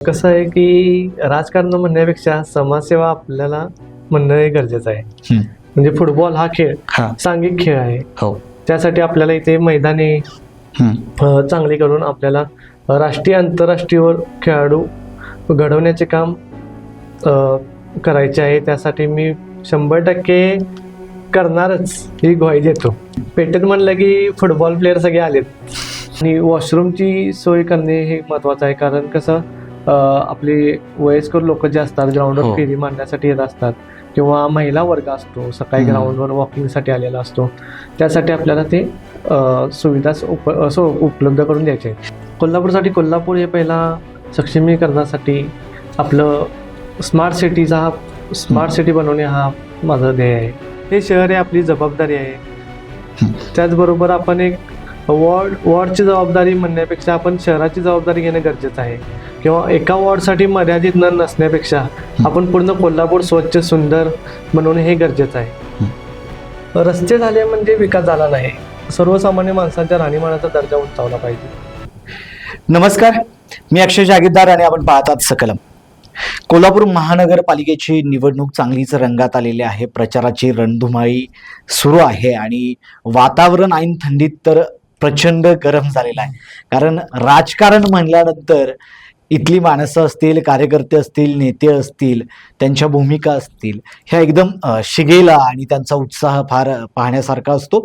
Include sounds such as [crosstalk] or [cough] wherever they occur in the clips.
कसं आहे की राजकारण म्हणण्यापेक्षा समाजसेवा आपल्याला म्हणणं हे गरजेचं आहे. म्हणजे फुटबॉल हा खेळ सांघिक खेळ आहे. हो. त्यासाठी आपल्याला इथे मैदाने चांगली करून आपल्याला राष्ट्रीय आंतरराष्ट्रीयवर खेळाडू घडवण्याचे काम करायचे आहे. त्यासाठी मी शंभर टक्के करणारच ही ग्वाही देतो. पेटेत म्हणलं की फुटबॉल प्लेअर सगळे आलेत. आणि वॉशरूमची सोय करणे हे महत्त्वाचं आहे. कारण कसं आपली वयस्कर लोक जे असतात हो. ग्राउंडवर फेरी मारण्यासाठी येत असतात किंवा महिला वर्ग असतो सकाळी. ग्राउंडवर वॉकिंगसाठी आलेला असतो त्यासाठी आपल्याला ते सुविधा उप असं उपलब्ध करून द्यायचे कोल्हापूरसाठी कोल्हापूर हे पहिला सक्षमीकरणासाठी आपलं स्मार्ट सिटीचा हा स्मार्ट सिटी बनवणे हा माझा ध्येय आहे हे शहर हे आपली जबाबदारी आहे हं. त्याचबरोबर आपण एक वॉर्ड वॉर्डची जबाबदारी म्हणण्यापेक्षा आपण शहराची जबाबदारी घेणं गरजेचं आहे. किंवा एका वॉर्डसाठी मर्यादित न नसण्यापेक्षा आपण पूर्ण कोल्हापूर स्वच्छ सुंदर बनवणे हे गरजेचं आहे. रस्ते झाले म्हणजे विकास झाला नाही. सर्वसामान्य माणसांच्या राहणीमानाचा दर्जा उंचावला पाहिजे. नमस्कार. मी अक्षय जागीरदार आणि आपण पाहतात सकलम. कोल्हापूर महानगरपालिकेची निवडणूक चांगलीच रंगात आलेली आहे. प्रचाराची रणधुमाळी सुरू आहे आणि वातावरण ऐन थंडीत तर प्रचंड गरम झालेला आहे. कारण राजकारण म्हणल्यानंतर इथली माणसं असतील कार्यकर्ते असतील नेते असतील त्यांच्या भूमिका असतील ह्या एकदम शिगेला आणि त्यांचा उत्साह फार पाहण्यासारखा असतो.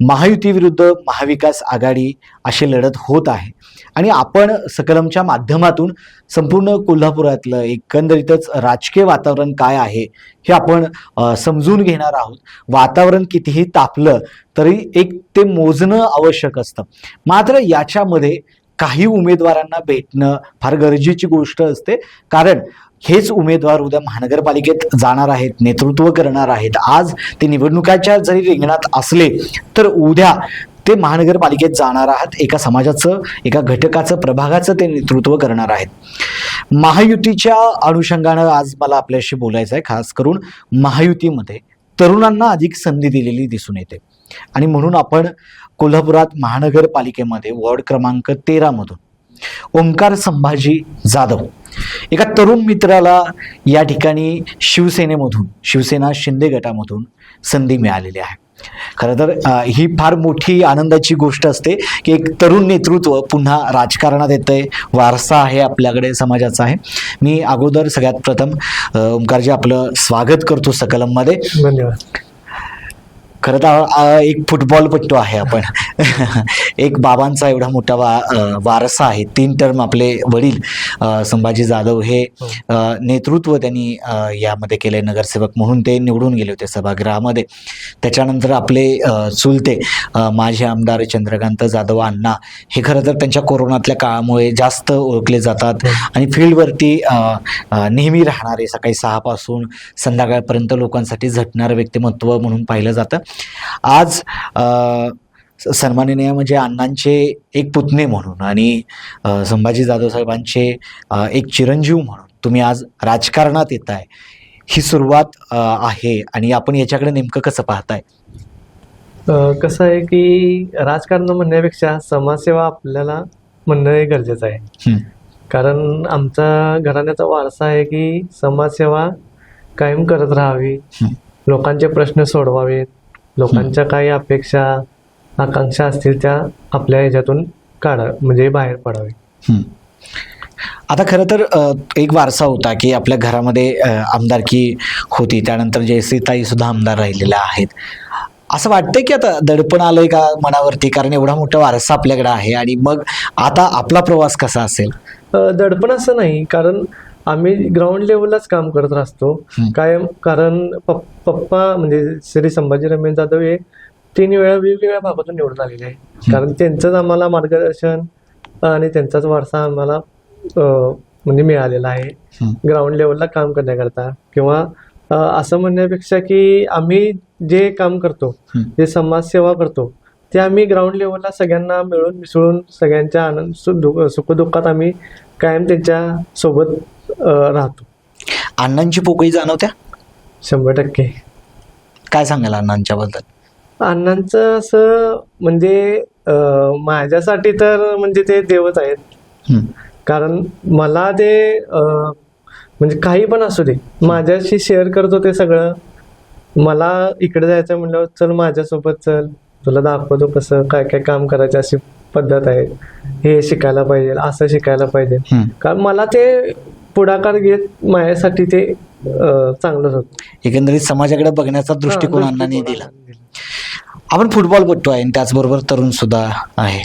महायुतीविरुद्ध महाविकास आघाडी अशी लढत होत आहे. आणि आपण सकलमच्या माध्यमातून संपूर्ण कोल्हापुरातलं एकंदरीतच राजकीय वातावरण काय आहे हे आपण समजून घेणार आहोत. वातावरण कितीही तापलं तरी एक ते मोजणं आवश्यक असतं. मात्र याच्यामध्ये काही उमेदवारांना भेटणं फार गरजेची गोष्ट असते. कारण हेच उमेदवार उद्या महानगरपालिकेत जाणार आहेत नेतृत्व करणार आहेत. आज ते निवडणुकाच्या जरी रिंगणात असले तर उद्या ते महानगरपालिकेत जाणार आहात. एका समाजाचं एका घटकाचं प्रभागाचं ते नेतृत्व करणार आहेत. महायुतीच्या अनुषंगानं आज मला आपल्याशी बोलायचं आहे खास करून महायुतीमध्ये तरुणांना अधिक संधी दिलेली दिसून येते. आणि म्हणून आपण कोल्हापुरात महानगरपालिकेमध्ये वॉर्ड क्रमांक तेरामधून ओंकार संभाजी जाधव एका तरुण मित्राला या ठिकाणी शिवसेनेमधून शिवसेना शिंदे गटामधून संधी मिळालेली आहे. खरं तर ही फार मोठी आनंदाची गोष्ट असते की एक तरुण नेतृत्व पुन्हा राजकारणात येतंय वारसा आहे आपल्याकडे समाजाचा आहे. मी अगोदर सगळ्यात प्रथम ओंकारजी आपलं स्वागत करतो सकलममध्ये. धन्यवाद. खरं तर एक फुटबॉलपट्टू आहे आपण. [laughs] एक बाबांचा एवढा मोठा वा वारसा आहे. तीन टर्म आपले वडील संभाजी जाधव हे हो. नेतृत्व त्यांनी यामध्ये केले नगरसेवक म्हणून ते निवडून गेले होते सभागृहामध्ये. त्याच्यानंतर आपले चुलते माजी आमदार चंद्रकांत जाधव अण्णा हे खरं तर त्यांच्या कोरोनातल्या काळामुळे जास्त ओळखले जातात. हो. आणि फील्डवरती नेहमी राहणारे सकाळी सहापासून संध्याकाळपर्यंत लोकांसाठी झटणारं व्यक्तिमत्व म्हणून पाहिलं जातं. आज सन्माननीय म्हणजे अण्णांचे एक पुतणे म्हणून आणि संभाजी जाधव साहेबांचे एक चिरंजीव म्हणून तुम्ही आज राजकारणात येत आहे ही सुरुवात आहे आणि आपण याच्याकडे नेमकं कसं पाहताय? कसं आहे की राजकारण म्हणण्यापेक्षा समाजसेवा आपल्याला म्हणणं हे गरजेचं आहे. कारण आमचा घराण्याचा वारसा आहे की समाजसेवा कायम करत राहावी. लोकांचे प्रश्न सोडवावेत. लोकांच्या काही अपेक्षा आकांक्षा असतील त्या आपल्या ह्याच्यातून काढा म्हणजे बाहेर पडावे. आता खरं तर एक वारसा होता की आपल्या घरामध्ये आमदारकी होती. त्यानंतर जयश्रीताई सुद्धा आमदार राहिलेल्या आहेत. असं वाटतंय की आता दडपण आलंय का मनावरती? कारण एवढा मोठा वारसा आपल्याकडे आहे. आणि मग आता आपला प्रवास कसा असेल? दडपण असं नाही. कारण आम्ही ग्राउंड लेवललाच काम करत असतो. कायम कारण पप- पप्पा म्हणजे श्री संभाजी रमेश जाधव हे तीन वेळा वेगवेगळ्या भागातून निवडून आलेले आहे कारण त्यांचंच आम्हाला मार्गदर्शन आणि त्यांचाच वारसा आम्हाला म्हणजे मिळालेला आहे. ग्राउंड लेवलला काम करण्याकरता किंवा असं म्हणण्यापेक्षा की आम्ही जे काम करतो. जे समाजसेवा करतो ते आम्ही ग्राउंड लेवलला सगळ्यांना मिळून मिसळून सगळ्यांच्या आनंद सुखदुःखात आम्ही कायम त्यांच्यासोबत राहतो. अण्णांची पोकळी जाणवत्या? शंभर टक्के. काय सांगाल अण्णांच्याबद्दल अण्णांचं असं म्हणजे माझ्यासाठी तर म्हणजे ते देवच आहेत. कारण मला ते म्हणजे काही पण असू दे माझ्याशी शेअर करतो ते सगळं. मला इकडे जायचं म्हणल्यावर चल माझ्यासोबत चल तुला दाखवतो कसं काय काय काम करायचं अशी पद्धत आहे. हे शिकायला पाहिजे असं शिकायला पाहिजे. कारण मला ते पुढाकार घेत माझ्यासाठी ते अं, चांगलंच होतं. एकंदरीत समाजाकडे बघण्याचा दृष्टिकोन अण्णांनी दिला. आपण फुटबॉलपटू आहे आणि त्याचबरोबर तरुण सुद्धा आहे.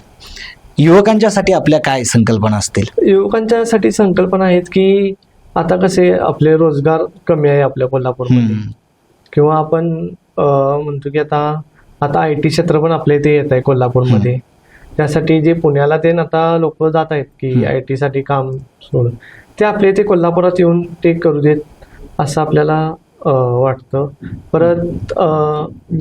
युवकांच्यासाठी आपल्या काय संकल्पना असतील? युवकांच्यासाठी संकल्पना आहेत की आता कसे आपले रोजगार कमी आहे आपल्या कोल्हापूरमध्ये. हम्म. किंवा आपण म्हणतो की आता आता आय टी क्षेत्र पण आपल्या इथे येत आहे कोल्हापूरमध्ये. त्यासाठी जे पुण्याला ते आता लोक जात आहेत की. आय टी साठी काम सोडून. ते आपल्या इथे कोल्हापुरात येऊन ते करू देत असं आपल्याला वाटतं. परत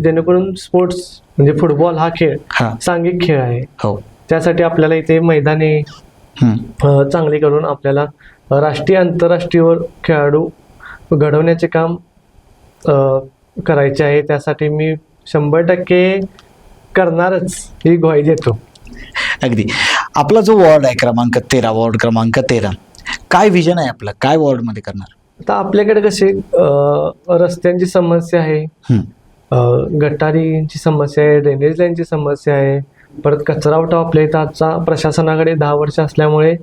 जेणेकरून स्पोर्ट्स म्हणजे फुटबॉल हा खेळ हा. सांघिक खेळ आहे. हो. त्यासाठी आपल्याला इथे मैदाने हम्म. अ, चांगली करून आपल्याला राष्ट्रीय आंतरराष्ट्रीयवर खेळाडू घडवण्याचे काम अ, करायचे आहे. त्यासाठी मी शंभर टक्के करणारच ही ग्वाही देतो. अगदी. आपला जो वॉर्ड आहे क्रमांक तेरा वॉर्ड क्रमांक तेरा काय विजन आहे आपलं? काय वॉर्डमध्ये करणार? आता आपल्याकडे कसे रस्त्यांची समस्या आहे. गटारींची समस्या आहे ड्रेनेज लाईनची समस्या आहे. परत कचरा उठाव आपल्या इथं आजचा प्रशासनाकडे दहा वर्ष असल्यामुळे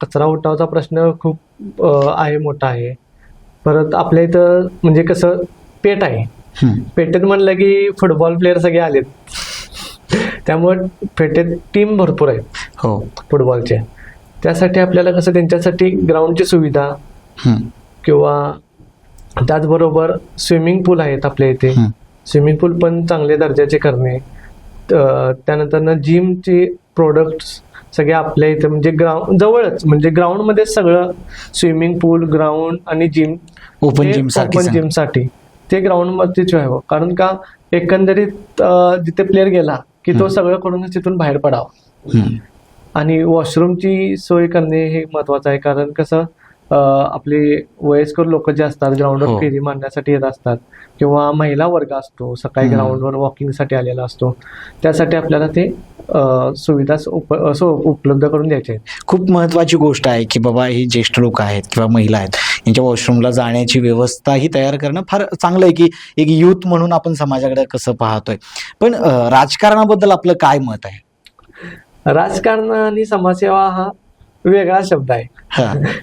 कचरा उठावचा प्रश्न खूप आहे मोठा आहे. परत आपल्या इथं म्हणजे कसं पेट आहे. पेटेत म्हणलं की फुटबॉल प्लेअर सगळे आलेत. त्यामुळे पेटेत टीम भरपूर आहेत. हो. फुटबॉलच्या त्यासाठी आपल्याला कसं त्यांच्यासाठी ग्राउंडची सुविधा. किंवा त्याचबरोबर स्विमिंग पूल आहेत आपल्या इथे. स्विमिंग पूल पण चांगले दर्जाचे करणे त्यानंतर जिमचे प्रोडक्ट्स सगळे आपल्या इथे म्हणजे ग्राउंड जवळच म्हणजे ग्राउंडमध्ये सगळं स्विमिंग पूल ग्राउंड आणि जिम ओपन जिम ओपन सांग. जिमसाठी ते ग्राउंड मध्येच व्हावं कारण का एकंदरीत जिथे प्लेअर गेला की तो. सगळं करूनच तिथून बाहेर पडावा. आणि वॉशरूमची सोय करणे हे महत्वाचं आहे कारण कसं आपले वयस्कर लोक जे असतात हो. ग्राउंडवर फेरी मारण्यासाठी येत असतात किंवा महिला वर्ग असतो सकाळी. ग्राउंडवर वॉकिंगसाठी आलेला असतो त्यासाठी आपल्याला ते सुविधा उपलब्ध करून द्यायचे आहेत खूप महत्वाची गोष्ट आहे की बाबा ही ज्येष्ठ लोक आहेत किंवा महिला आहेत यांच्या वॉशरूमला जाण्याची व्यवस्था ही तयार करणं फार चांगलं आहे की एक युथ म्हणून आपण समाजाकडे कसं पाहतोय पण राजकारणाबद्दल आपलं काय मत आहे राजकारण आणि समाजसेवा हा वेगळा शब्द आहे.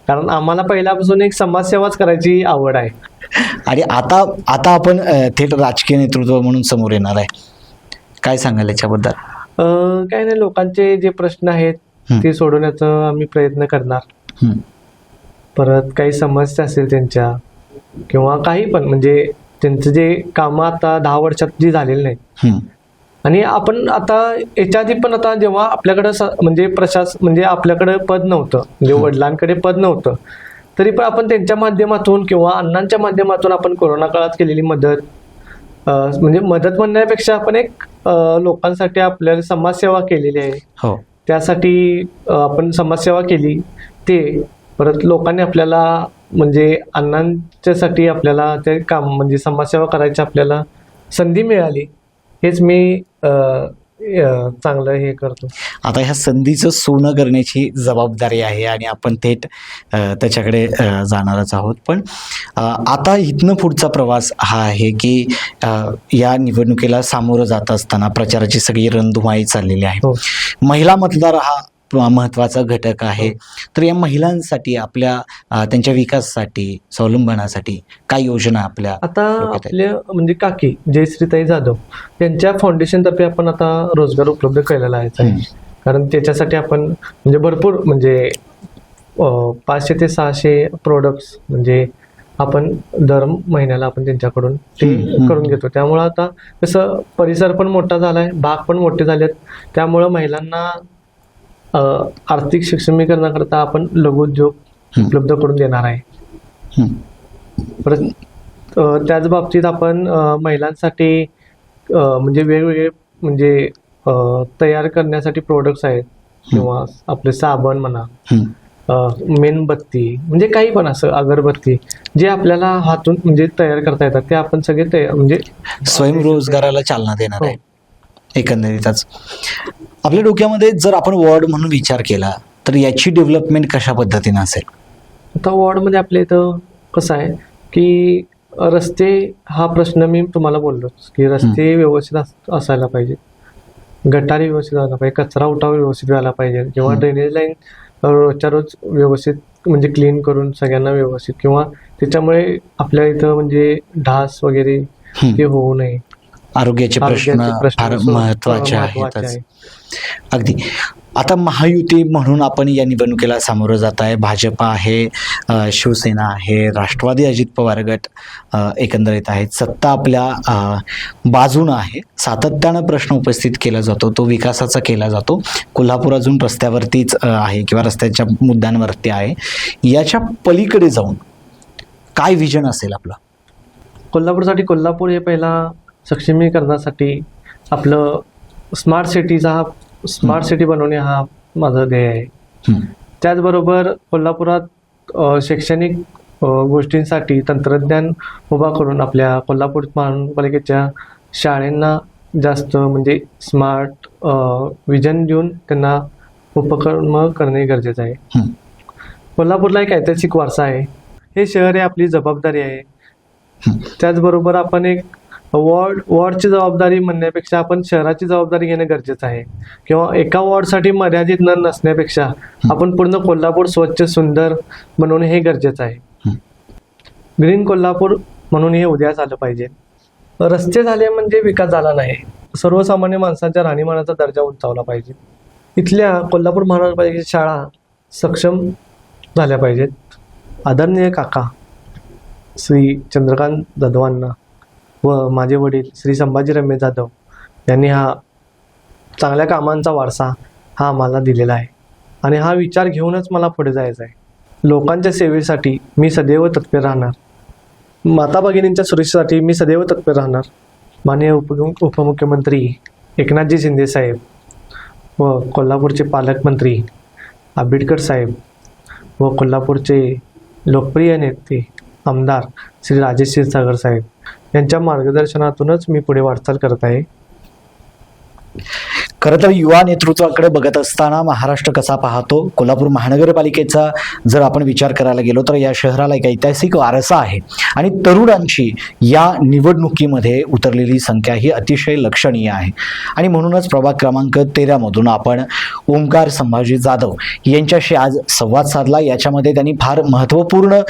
कारण आम्हाला पहिल्यापासून एक समाजसेवाच करायची आवड आहे आणि आता आता आपण थेट राजकीय नेतृत्व म्हणून समोर येणार आहे काय सांगाल याच्याबद्दल अं, काही नाही लोकांचे जे प्रश्न आहेत. ते सोडवण्याचा आम्ही प्रयत्न करणार. परत काही समस्या असेल त्यांच्या किंवा काही पण म्हणजे त्यांचं जे कामं आता दहा वर्षात जी झालेली नाहीत हम्म. आणि आपण आता याच्या आधी पण आता जेव्हा आपल्याकडं म्हणजे प्रशास म्हणजे आपल्याकडे पद नव्हतं म्हणजे वडिलांकडे पद नव्हतं तरी पण आपण त्यांच्या माध्यमातून किंवा अण्णांच्या माध्यमातून आपण कोरोना काळात केलेली मदत म्हणजे मदत म्हणण्यापेक्षा आपण एक लोकांसाठी आपल्याला समाजसेवा केलेली आहे. हो. त्यासाठी आपण समाजसेवा केली ते परत लोकांनी आपल्याला म्हणजे अण्णांच्यासाठी आपल्याला ते काम म्हणजे समाजसेवा करायची आपल्याला संधी मिळाली. हेच मी चांगलं हे करतो. आता ह्या संधीचं सोनं करण्याची जबाबदारी आहे आणि आपण थेट त्याच्याकडे जाणारच आहोत. पण आता इथनं पुढचा प्रवास हा आहे की या निवडणुकीला सामोरं जात असताना प्रचाराची सगळी रणधुमाळी चाललेली आहे. हो. महिला मतदार हा महत्त्वाचा घटक आहे तर या महिलांसाठी आपल्या त्यांच्या विकासासाठी स्वावलंबनासाठी काय योजना आपल्या आता? आपल्या म्हणजे काकी जयश्रीताई जाधव यांच्या फाउंडेशन तर्फे आपण आता रोजगार उपलब्ध केलेला आहे. कारण त्याच्यासाठी आपण म्हणजे भरपूर म्हणजे पाचशे ते सहाशे प्रोडक्ट्स म्हणजे आपण दर महिन्याला आपण त्यांच्याकडून ते. करून घेतो त्यामुळं आता कसं परिसर पण मोठा झालाय भाग पण मोठे झालेत त्यामुळं महिलांना आर्थिक सक्षमीकरणाकरता आपण लघुउद्योग. उपलब्ध करून देणार आहे. परत त्याच बाबतीत आपण महिलांसाठी म्हणजे वेगवेगळे म्हणजे तयार करण्यासाठी प्रोडक्ट्स आहेत किंवा आपले साबण म्हणा मेणबत्ती म्हणजे काही पण असं अगरबत्ती जे आपल्याला हातून म्हणजे तयार करता येतात ते आपण सगळे म्हणजे स्वयंरोजगाराला चालना देणार हो. आहे एकंदरीतच आपल्या डोक्यामध्ये जर आपण वॉर्ड म्हणून विचार केला तर याची डेव्हलपमेंट कशा पद्धतीने असेल आता वॉर्डमध्ये आपल्या इथं कसं आहे की रस्ते हा प्रश्न मी तुम्हाला बोललोच की रस्ते व्यवस्थित अस- असायला पाहिजे गटारी व्यवस्थित व्हायला पाहिजे कचरा उठाव व्यवस्थित व्हायला पाहिजे किंवा. ड्रेनेज लाईन रोजच्या रोज व्यवस्थित म्हणजे क्लीन करून सगळ्यांना व्यवस्थित किंवा त्याच्यामुळे आपल्या इथं म्हणजे ढास वगैरे हं. हे होऊ नये आरोग्याचे प्रश्न महत्त्वाचे महत्त्वाचे आहेतच आहे. अगदी. आता महायुती म्हणून आपण या निवडणुकीला सामोरं जात आहे. भाजपा आहे शिवसेना आहे राष्ट्रवादी अजित पवार गट एकंदरीत आहेत. सत्ता आपल्या बाजूनं आहे. सातत्यानं प्रश्न उपस्थित केला जातो. तो विकासाचा केला जातो. कोल्हापूर अजून रस्त्यावरतीच आहे किंवा रस्त्याच्या मुद्द्यांवरती आहे. याच्या पलीकडे जाऊन काय विजन असेल आपलं? कोल्हापूरसाठी कोल्हापूर हे पहिला सक्षमीकरणासाठी आपलं स्मार्ट सिटीचा हा स्मार्ट सिटी बनवणे हा माझं ध्येय आहे हं. त्याचबरोबर कोल्हापुरात शैक्षणिक गोष्टींसाठी तंत्रज्ञान उभा करून आपल्या कोल्हापूर महानगरपालिकेच्या शाळांना जास्त म्हणजे स्मार्ट विजन देऊन त्यांना उपक्रम करणे गरजेचं आहे हं. कोल्हापूरला एक ऐतिहासिक वारसा आहे हे शहर आहे आपली जबाबदारी आहे हं. त्याचबरोबर आपण एक वॉर्ड वॉर्डची जबाबदारी म्हणण्यापेक्षा आपण शहराची जबाबदारी घेणं गरजेचं आहे. किंवा एका वॉर्डसाठी मर्यादित न नसण्यापेक्षा आपण पूर्ण कोल्हापूर स्वच्छ सुंदर बनवणे हे गरजेचं आहे. ग्रीन कोल्हापूर म्हणून हे उद्या झालं पाहिजे. रस्ते झाले म्हणजे विकास झाला नाही. सर्वसामान्य माणसांच्या राहणीमानाचा दर्जा उंचावला पाहिजे. इथल्या कोल्हापूर महानगरपालिकेच्या शाळा सक्षम झाल्या पाहिजेत. आदरणीय काका श्री चंद्रकांत जाधवांना व माझे वडील श्री संभाजी रमेश जाधव यांनी हा चांगल्या कामांचा वारसा हा आम्हाला दिलेला आहे. आणि हा विचार घेऊनच मला पुढे जायचं आहे लोकांच्या सेवेसाठी मी सदैव तत्पर राहणार. माता भगिनींच्या सुरक्षेसाठी मी सदैव तत्पर राहणार. माननीय उप उपमुख्यमंत्री एकनाथजी शिंदे साहेब व कोल्हापूरचे पालकमंत्री आंबेडकर साहेब व कोल्हापूरचे लोकप्रिय नेते आमदार श्री राजेश क्षीरसागर साहेब यांच्या मार्गदर्शनातूनच मी पुढे वाटचाल करत आहे. खरं तर युवा नेतृत्वाकडे बघत असताना महाराष्ट्र कसा पाहतो? कोल्हापूर महानगरपालिकेचा जर आपण विचार करायला गेलो तर या शहराला एक ऐतिहासिक वारसा आहे. आणि तरुणांची या निवडणुकीमध्ये उतरलेली संख्या ही अतिशय लक्षणीय आहे. आणि म्हणूनच प्रभाग क्रमांक तेरामधून आपण ओंकार संभाजी जाधव यांच्याशी आज संवाद साधला. याच्यामध्ये त्यांनी फार महत्त्वपूर्ण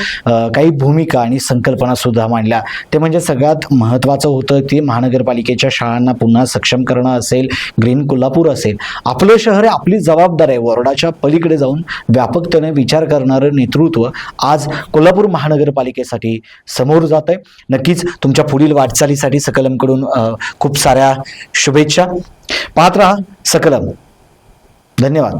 काही भूमिका आणि संकल्पनासुद्धा मांडल्या. ते म्हणजे सगळ्यात महत्त्वाचं होतं की महानगरपालिकेच्या शाळांना पुन्हा सक्षम करणं असेल ग्रीन कोल्हापूर असेल आपलं शहर आहे आपली जबाबदार आहे. वॉर्डाच्या पलीकडे जाऊन व्यापकतेने विचार करणारं नेतृत्व आज कोल्हापूर महानगरपालिकेसाठी समोर जात आहे. नक्कीच तुमच्या पुढील वाटचालीसाठी सकलमकडून खूप साऱ्या शुभेच्छा. पाहत राहा सकलम. धन्यवाद.